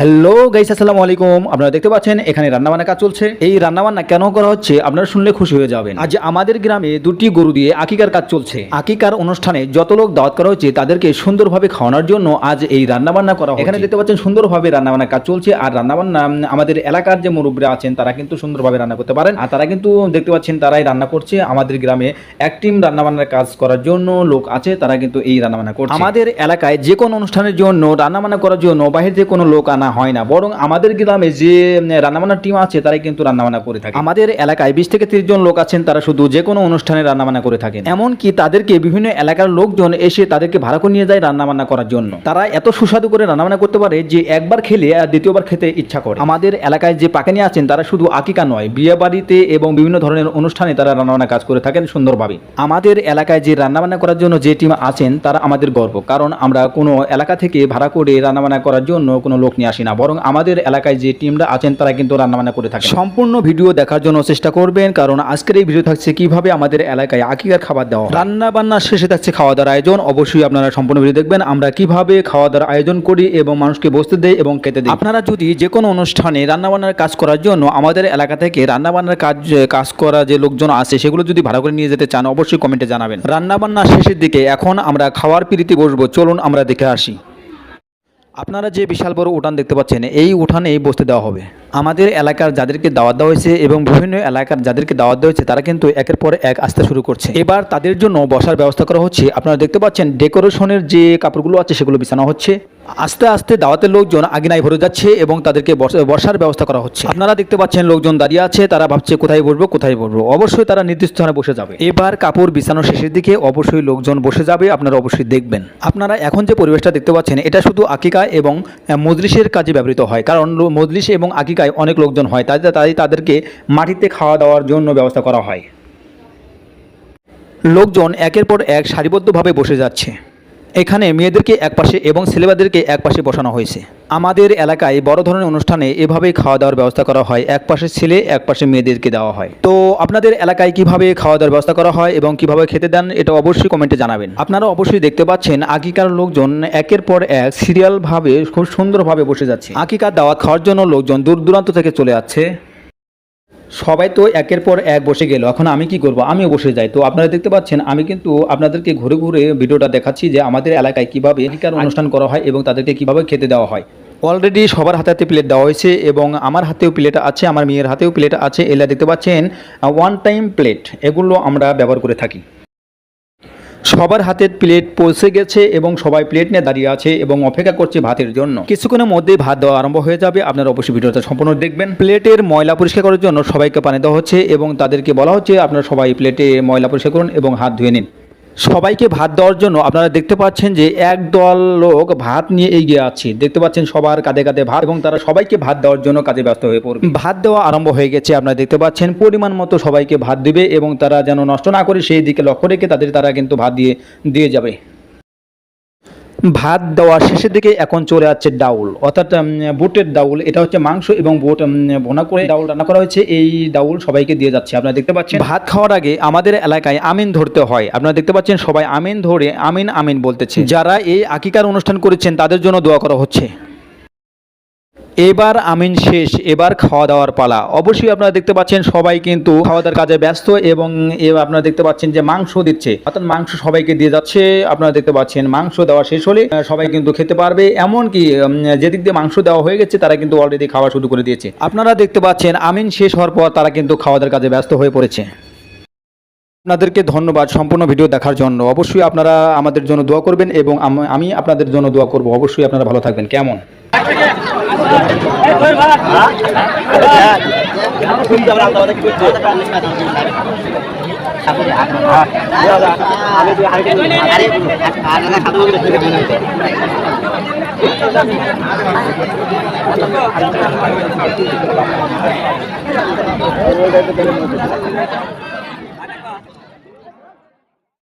Hello guys আসসালামু আলাইকুম। আপনারা দেখতে পাচ্ছেন, এখানে রান্নাবান্না কাজ চলছে। এই রান্নাবান্না কেন করা হচ্ছে, আপনারা শুনলে খুশি হয়ে যাবেন। আজ আমাদের গ্রামে দুটি গরু দিয়ে আকিকার কাজ চলছে। আকিকার অনুষ্ঠানে যত লোক দাওয়াত করা হচ্ছে, তাদেরকে সুন্দরভাবে খাওয়ানোর জন্য আজ এই রান্নাবান্না করা। এখানে দেখতে পাচ্ছেন, সুন্দরভাবে রান্নাবান্না কাজ চলছে। আর রান্নাবান্না আমাদের এলাকার যে মুরব্বীরা আছেন, তারা কিন্তু সুন্দরভাবে রান্না করতে পারেন। আর তারা কিন্তু দেখতে পাচ্ছেন, তারাই রান্না করছে। আমাদের গ্রামে এক টিম রান্নাবান্নার কাজ করার জন্য লোক আছে, তারা কিন্তু এই রান্নাবান্না করছে। আমাদের এলাকায় যে কোনো অনুষ্ঠানের জন্য, রান্নাবান্না করার জন্য, বাহির থেকে কোনো লোক আনা হয় না। বরং আমাদের গ্রামে যে রান্নাবান্নার টিম আছে, তারাই কিন্তু রান্নাবান্না করে থাকে। আমাদের এলাকায় বিশ থেকে তিরিশ জন লোক আছেন, তারা শুধু যে কোনো অনুষ্ঠানে রান্নাবান্না করে থাকেন। এমনকি তাদেরকে বিভিন্ন এলাকার লোকজন এসে তাদেরকে ভাড়া করে নিয়ে যায় রান্নাবান্না করার জন্য। তারা এত সুস্বাদু করে রান্নাবান্না করতে পারে যে, একবার খেলে আর দ্বিতীয়বার খেতে ইচ্ছা করে। আমাদের এলাকায় যে পাকানি আছেন, তারা শুধু আকিকা নয় বিয়ে বাড়িতে এবং বিভিন্ন ধরনের অনুষ্ঠানে তারা রান্নাবান্না কাজ করে থাকেন সুন্দরভাবে। আমাদের এলাকায় যে রান্নাবান্না করার জন্য যে টিম আছেন, তারা আমাদের গর্ব। কারণ আমরা কোনো এলাকা থেকে ভাড়া করে রান্নাবান্না করার জন্য কোনো লোক নিয়ে আসি না, বরং আমাদের এলাকায় যে টিমরা আছেন তারা কিন্তু রান্নাবান্না করে থাকে সম্পূর্ণ ভিডিও দেখার জন্য চেষ্টা করবেন, কারণ আজকের এই ভিডিও থাকছে কীভাবে আমাদের এলাকায় আকিকার খাবার দেওয়া রান্না বান্না শেষে থাকছে খাওয়া দাওয়ার আয়োজন, অবশ্যই আপনারা সম্পূর্ণ ভিডিও দেখবেন, আমরা কীভাবে খাওয়া দাওয়ার আয়োজন করি এবং মানুষকে বসতে দেয় এবং খেতে দিই। আপনারা যদি যে কোনো অনুষ্ঠানে রান্নাবান্নার কাজ করার জন্য আমাদের এলাকা থেকে রান্নাবান্নার কাজ কাজ করা যে লোকজন আছে, সেগুলো যদি ভাড়া করে নিয়ে যেতে চান, অবশ্যই কমেন্টে জানাবেন। রান্নাবান্না শেষের দিকে এখন আমরা খাওয়ার পিড়িতে বসবো, চলুন আমরা দেখে আসি। আপনারা যে বিশাল বড় উঠান দেখতে পাচ্ছেন এই উঠানেই বসতে দেওয়া হবে। আমাদের এলাকার যাদেরকে দাওয়াত দেওয়া হয়েছে এবং বিভিন্ন এলাকার যাদেরকে দাওয়াত দেওয়া হয়েছে তারা কিন্তু একের পর এক আসতে শুরু করছে। এবার তাদের জন্য বসার ব্যবস্থা করা হচ্ছে। আপনারা দেখতে পাচ্ছেন ডেকোরেশনের যে কাপড়গুলো আছে সেগুলো বিছানো হচ্ছে। আস্তে আস্তে দাওয়াতের লোকজন আগিনায় ভরে যাচ্ছে এবং তাদেরকে বস- বসার ব্যবস্থা করা হচ্ছে। আপনারা দেখতে পাচ্ছেন লোকজন দাঁড়িয়ে আছে। তারা ভাবছে কোথায় বসবো কোথায় বসবো? অবশ্যই তারা নির্দিষ্ট স্থানে বসে যাবে। এবার কাপড় বিছানো শেষের দিকে অবশ্যই লোকজন বসে যাবে। আপনারা অবশ্যই দেখবেন। আপনারা এখন যে পরিবেশটা দেখতে পাচ্ছেন এটা শুধু আকিকা এবং আহ, মজলিসের কাজে ব্যবহৃত হয়। কারণ মজলিস এবং আকিকায় অনেক লোকজন হয়, তাই তাই তাদেরকে মাটিতে খাওয়া দাওয়ার জন্য ব্যবস্থা করা হয়। লোকজন একের পর এক সারিবদ্ধভাবে বসে যাচ্ছে। এখানে মেয়েদেরকে একপাশে এবং ছেলেবাদেরকে একপাশে বসানো হয়েছে। আমাদের এলাকায় বড় ধরনের অনুষ্ঠানে এভাবেই খাওয়া দাওয়ার ব্যবস্থা করা হয়। এক পাশে ছেলে, এক পাশে মেয়েদেরকে দেওয়া হয়। তো আপনাদের এলাকায় কীভাবে খাওয়া দাওয়ার ব্যবস্থা করা হয় এবং কীভাবে খেতে দেন, এটা অবশ্যই কমেন্টে জানাবেন। আপনারা অবশ্যই দেখতে পাচ্ছেন, আগিকার লোকজন একের পর এক সিরিয়ালভাবে খুব সুন্দরভাবে বসে যাচ্ছে। আকিকার দাওয়াত খাওয়ার জন্য লোকজন দূর দূরান্ত থেকে চলে যাচ্ছে সবাই তো একের পর এক বসে গেল এখন আমি কি করব? আমিও বসে যাই। তো আপনারা দেখতে পাচ্ছেন আমি কিন্তু আপনাদেরকে ঘুরে ঘুরে ভিডিওটা দেখাচ্ছি যে আমাদের এলাকায় কীভাবে এদিকার অনুষ্ঠান করা হয় এবং তাদেরকে কীভাবে খেতে দেওয়া হয়। অলরেডি সবার হাতে হাতে প্লেট দেওয়া হয়েছে এবং আমার হাতেও প্লেট আছে আমার মেয়ের হাতেও প্লেট আছে। এলা দেখতে পাচ্ছেন ওয়ান টাইম প্লেট এগুলো আমরা ব্যবহার করে থাকি। সবার হাতের প্লেট পৌঁছে গেছে এবং সবাই প্লেট নিয়ে দাঁড়িয়ে আছে এবং অপেক্ষা করছে ভাতের জন্য। কিছুক্ষণের মধ্যেই ভাত দেওয়া আরম্ভ হয়ে যাবে। আপনারা অবশ্যই ভিডিওটা সম্পূর্ণ দেখবেন। প্লেটের ময়লা পরিষ্কার করার জন্য সবাইকে পানি দেওয়া হচ্ছে এবং তাদেরকে বলা হচ্ছে, আপনারা সবাই প্লেটে ময়লা পরিষ্কার করুন এবং হাত ধুয়ে নিন। সবাইকে ভাত দেওয়ার জন্য আপনারা দেখতে পাচ্ছেন যে একদল লোক ভাত নিয়ে এগিয়ে আছে। দেখতে পাচ্ছেন সবার কাঁধে কাঁধে ভাত এবং তারা সবাইকে ভাত দেওয়ার জন্য কাজে ব্যস্ত হয়ে পড়বে। ভাত দেওয়া আরম্ভ হয়ে গেছে, আপনারা দেখতে পাচ্ছেন পরিমাণ মতো সবাইকে ভাত দিবে এবং তারা যেন নষ্ট না করে সেই দিকে লক্ষ্য রেখে তাদের তারা কিন্তু ভাত দিয়ে দিয়ে যাবে। ভাত দেওয়ার শেষের দিকে এখন চলে যাচ্ছে ডাউল। অর্থাৎ বুটের ডাউল। এটা হচ্ছে মাংস এবং বুট বোনা ভোনা করে ডাউল রান্না করা হয়েছে। এই ডাউল সবাইকে দিয়ে যাচ্ছে। আপনারা দেখতে পাচ্ছেন, ভাত খাওয়ার আগে আমাদের এলাকায় আমিন ধরতে হয়। আপনারা দেখতে পাচ্ছেন সবাই আমিন ধরে আমিন আমিন বলতেছে। যারা এই আকিকার অনুষ্ঠান করেছেন, তাদের জন্য দোয়া করা হচ্ছে। এবার আমিন শেষ, এবার খাওয়া দাওয়ার পালা। অবশ্যই আপনারা দেখতে পাচ্ছেন সবাই কিন্তু খাওয়া দাওয়ার কাজে ব্যস্ত এবং আপনারা দেখতে পাচ্ছেন যে মাংস দিচ্ছে। অর্থাৎ মাংস সবাইকে দিয়ে যাচ্ছে, আপনারা দেখতে পাচ্ছেন মাংস দেওয়া শেষ হলে সবাই কিন্তু খেতে পারবে। এমনকি যেদিক দিয়ে মাংস দেওয়া হয়ে গেছে, তারা কিন্তু অলরেডি খাওয়া শুরু করে দিয়েছে। আপনারা দেখতে পাচ্ছেন আমিন শেষ হওয়ার পর তারা কিন্তু খাওয়া দাওয়ার কাজে ব্যস্ত হয়ে পড়েছে। আপনাদেরকে ধন্যবাদ সম্পূর্ণ ভিডিও দেখার জন্য। অবশ্যই আপনারা আমাদের জন্য দোয়া করবেন এবং আমি আপনাদের জন্য দোয়া করব। অবশ্যই আপনারা ভালো থাকবেন। কেমন? আরে